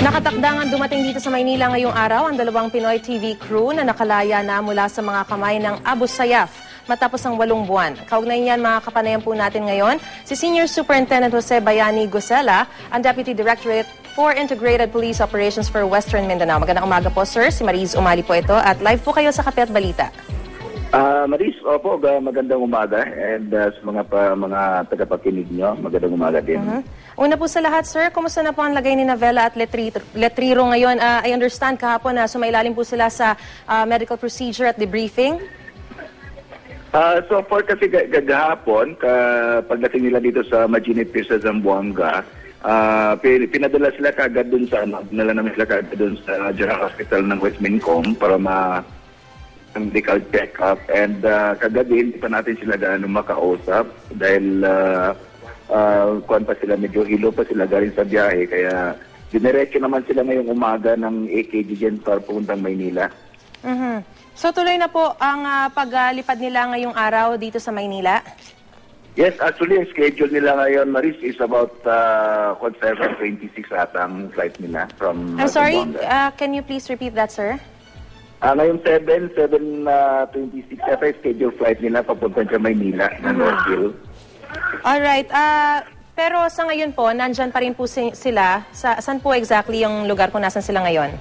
Nakatakdangan dumating dito sa Maynila ngayong araw ang dalawang Pinoy TV crew na nakalaya na mula sa mga kamay ng Abu Sayyaf matapos ang walong buwan. Kaugnay niyan mga kapanayan po natin ngayon, si Senior Superintendent Jose Bayani Gusela, ang Deputy Directorate for Integrated Police Operations for Western Mindanao. Magandang umaga po sir, si Mariz Umali po ito at live po kayo sa Kape at Balita. Ah, Maris, opo, ga- magandang umaga and ah, sa mga pa, mga tagapakinig nyo, magandang umaga din. Mhm. Una po sa lahat, sir, kumusta na po ang lagay ni Navella at Letri- Letriro ngayon? Ah, I understand kahapon na sumailalim po sila sa ah, medical procedure at debriefing. Ah, so far kasi ga- gagahapon, ka, pagdating nila dito sa Majinit Pier sa Zamboanga, pin- pinadala sila kagad dun sa, dinala namin sila kagad dun sa General Hospital ng West Mincom para ma medical check-up and uh, kagabi hindi pa natin sila gaano makausap dahil uh, uh, kuwan pa sila medyo hilo pa sila galing sa biyahe kaya diniretso naman sila ngayong umaga ng AKG dyan para pupuntang Maynila. Mhm. So tuloy na po ang ah, paglipad nila ngayong araw dito sa Maynila. Yes, actually ang schedule nila ngayon Maris is about uh, 7.26 ata ang flight nila from I'm sorry, ah, can you please repeat that, sir? Ah, ngayong 7, 7.26 ata yung schedule flight nila papunta sa Maynila na Northville. Alright, ah, pero sa ngayon po, nandyan pa rin po si- sila. Sa, saan po exactly yung lugar kung nasan sila ngayon?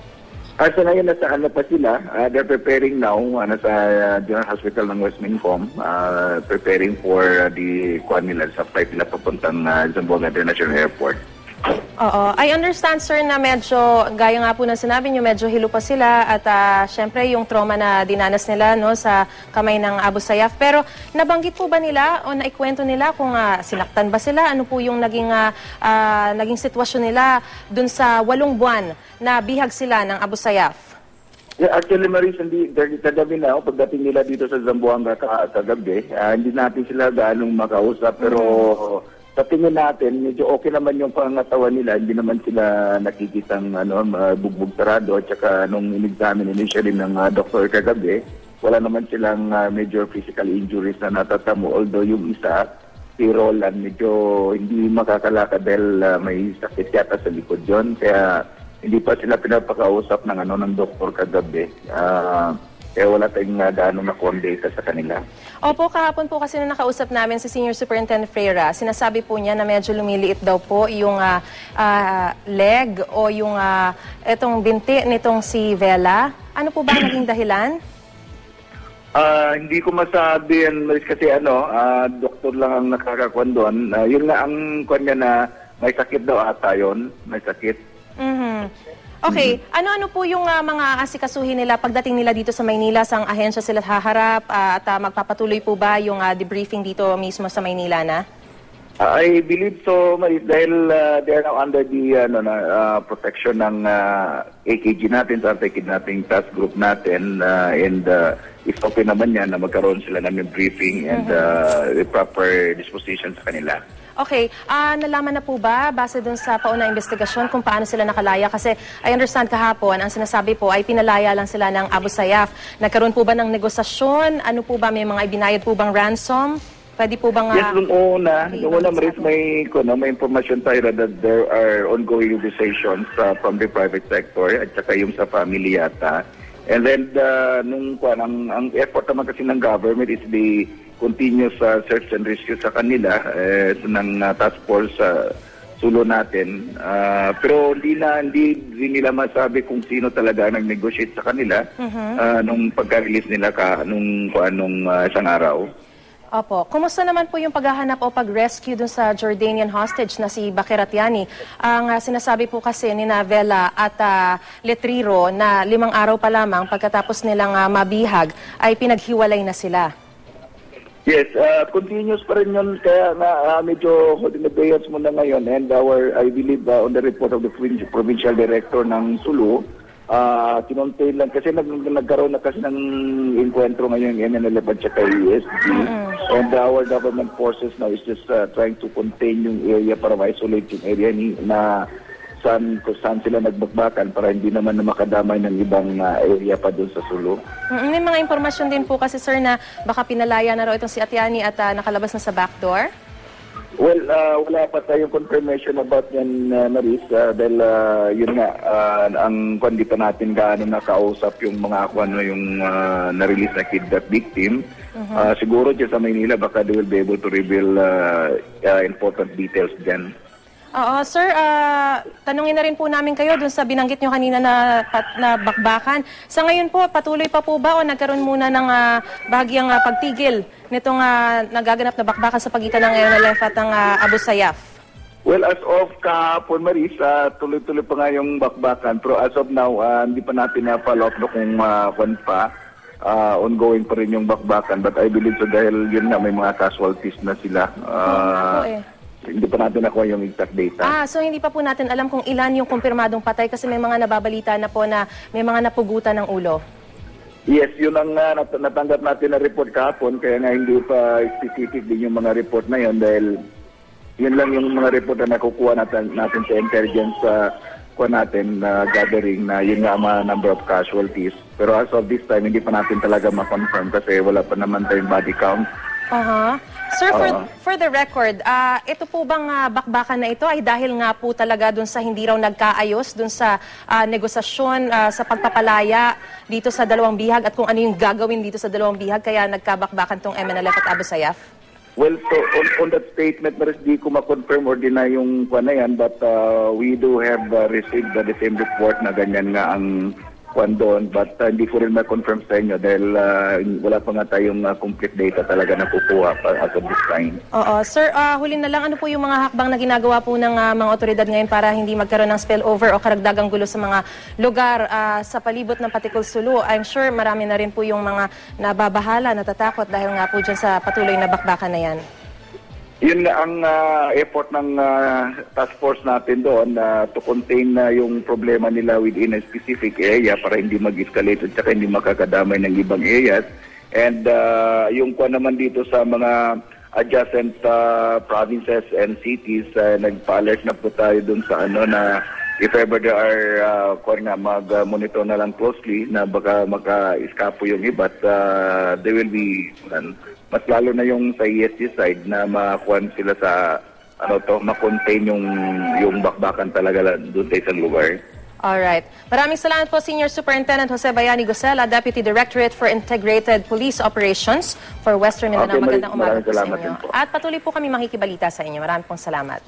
Ah, so ngayon nasa ano pa sila, Ah, they're preparing now, ano sa uh, General Hospital ng West Mincom, ah, preparing for uh, the kuan nila sa flight nila papuntang uh, Zamboanga International Airport. Oo. I understand, sir, na medyo, gaya nga po ng sinabi niyo, medyo hilo pa sila at ah, syempre yung trauma na dinanas nila no, sa kamay ng Abu Sayyaf. Pero nabanggit po ba nila o naikwento nila kung ah, sinaktan ba sila? Ano po yung naging, ah, ah, naging sitwasyon nila dun sa walong buwan na bihag sila ng Abu Sayyaf? Yeah, actually, Maris, hindi, kagabi na, oh, pagdating nila dito sa Zamboanga ka, kagabi, ah, hindi natin sila gaanong makausap, pero sa tingin natin, medyo okay naman yung pangatawan nila, hindi naman sila nakikitang ano, bugbog sarado, at saka nung in-examine initially ng ah, doktor kagabi, wala naman silang ah, major physical injuries na natatamo, although yung isa, si Roland, medyo hindi makakalakad dahil ah, may sakit yata sa likod yon kaya hindi pa sila pinapakausap ng ano ng doktor kagabi. Ah, kaya wala tayong gaano na data sa kanila. Opo, kahapon po kasi na nakausap namin si Senior Superintendent Freira, sinasabi po niya na medyo lumiliit daw po yung ah, ah, leg o yung ah, etong binti nitong si Vela. Ano po ba ang naging dahilan? Ah, hindi ko masabi yan Maris, kasi ano, ah, doktor lang ang nakakakuan doon. Ah, yun nga ang kuan niya na may sakit daw ata yun. May sakit. Mhm. Okay, ano-ano po yung ah, mga asikasuhin nila pagdating nila dito sa Maynila? Sa ahensya sila haharap ah, at ah, magpapatuloy po ba yung ah, debriefing dito mismo sa Maynila na? I believe so, Maris, dahil uh, they are now under the ano, na, uh, protection ng uh, AKG natin, sa anti-kidnapping task group natin, uh, and uh, it's okay naman yan na magkaroon sila ng briefing and uh, the proper disposition sa kanila. Okay, ah nalaman na po ba base dun sa paunang investigasyon kung paano sila nakalaya? Kasi I understand kahapon, ang sinasabi po ay pinalaya lang sila ng Abu Sayyaf. Nagkaroon po ba ng negosasyon? Ano po ba? May mga ibinayad po bang ransom? Pwede po bang... Yes, nung una, may nung una, Maris, may, kuno, may information tayo that there are ongoing negotiations uh, from the private sector at saka yung sa family yata. And then, uh, nung kuwan, ang, ang effort naman kasi ng government is the continuous uh, search and rescue sa kanila eh, ng uh, task force sa sulo natin. Ah, pero hindi na hindi, hindi nila masabi kung sino talaga ang nag-negotiate sa kanila ah, nung pagka-release nila ka nung kuwan, nung ah, isang araw. Opo. Kumusta naman po yung paghahanap o pag-rescue dun sa Jordanian hostage na si Bakir Atiani? Ang ah, sinasabi po kasi ni Navella at ah, Letriro na limang araw pa lamang pagkatapos nilang ah, mabihag ay pinaghiwalay na sila. Yes, uh, continuous pa rin yun. Kaya na uh, medyo holding abeyance muna ngayon. And our, I believe, uh, on the report of the provin- provincial director ng Sulu, uh, kinontain lang kasi nag, nagkaroon na kasi ng enkwentro ngayon yung MNLF at saka ESG. And our government forces now is just uh, trying to contain yung area para ma-isolate yung area ni, na saan, kung saan sila nagbakbakan para hindi naman na makadamay ng ibang uh, area pa doon sa Sulu. May mga impormasyon din po kasi sir na baka pinalaya na raw itong si Atiani at ah, nakalabas na sa backdoor. Well, ah, wala pa tayong confirmation about yan, uh, Maris, ah, dahil ah, yun nga, ah, ang kwan di pa natin gaano nakausap yung mga ano, yung ah, na-release na kidnap victim. Ah, siguro dyan sa Maynila, baka they will be able to reveal ah, ah, important details dyan. Oo, sir, ah, tanungin na rin po namin kayo dun sa binanggit nyo kanina na, pat- na bakbakan. Sa ngayon po, patuloy pa po ba o nagkaroon muna ng ah, bahagyang ah, pagtigil nitong ah, nagaganap na bakbakan sa pagitan ng na at ng ah, Abu Sayyaf? Well, as of kahapon, Maris, ah, tuloy-tuloy pa nga yung bakbakan. Pero as of now, ah, hindi pa natin na-follow up na kung uh, kwan pa. Ah, ongoing pa rin yung bakbakan. But I believe so dahil yun nga, may mga casualties na sila. Oo nga Ah, po eh. Hindi pa natin nakuha yung exact data. Ah, so hindi pa po natin alam kung ilan yung kumpirmadong patay kasi may mga nababalita na po na may mga napugutan ng ulo. Yes, yun ang uh, nat- natanggap natin na report kahapon. Kaya nga hindi pa specific din yung mga report na yun dahil yun lang yung mga report na nakukuha natin, natin sa intelligence sa kuha natin na gathering na yun nga mga number of casualties. Pero as of this time, hindi pa natin talaga ma-confirm kasi wala pa naman tayong body count. Aha. Sir, for, for the record, ah, ito po bang ah, bakbakan na ito ay dahil nga po talaga dun sa hindi raw nagkaayos, dun sa ah, negosasyon, ah, sa pagpapalaya dito sa dalawang bihag at kung ano yung gagawin dito sa dalawang bihag kaya nagkabakbakan tong MNLF at Abu Sayyaf? Well, so on, on that statement, Maris, di ko ma-confirm or deny yung kwan na yan, but uh, we do have uh, received uh, the same report na ganyan nga ang kwan but uh, hindi ko rin ma-confirm sa inyo dahil uh, wala pa nga tayong uh, complete data talaga na kukuha pa as of this time. Oo. Sir, ah, huli na lang, ano po yung mga hakbang na ginagawa po ng ah, mga otoridad ngayon para hindi magkaroon ng spillover o karagdagang gulo sa mga lugar ah, sa palibot ng Patikul Sulu? I'm sure marami na rin po yung mga nababahala, natatakot dahil nga po dyan sa patuloy na bakbakan na yan. Yun nga ang uh, effort ng uh, task force natin doon na to contain na yung problema nila within a specific area para hindi mag-escalate at saka hindi makakadamay ng ibang areas. And uh, yung kwa naman dito sa mga adjacent uh, provinces and cities, uh, nagpa-alert na po tayo dun sa ano na if ever there are uh, kwa nga mag-monitor na lang closely na baka maka-escapo yung iba at uh, they will be um, mas lalo na yung sa ESG side na makuhan sila sa ano to, ma-contain yung yung bakbakan talaga doon sa isang lugar. Alright. Maraming salamat po Senior Superintendent Jose Bayani Gosela, Deputy Directorate for Integrated Police Operations for Western Mindanao. Okay, Magandang umaga po sa inyo. po. At patuloy po kami makikibalita sa inyo. Maraming pong salamat.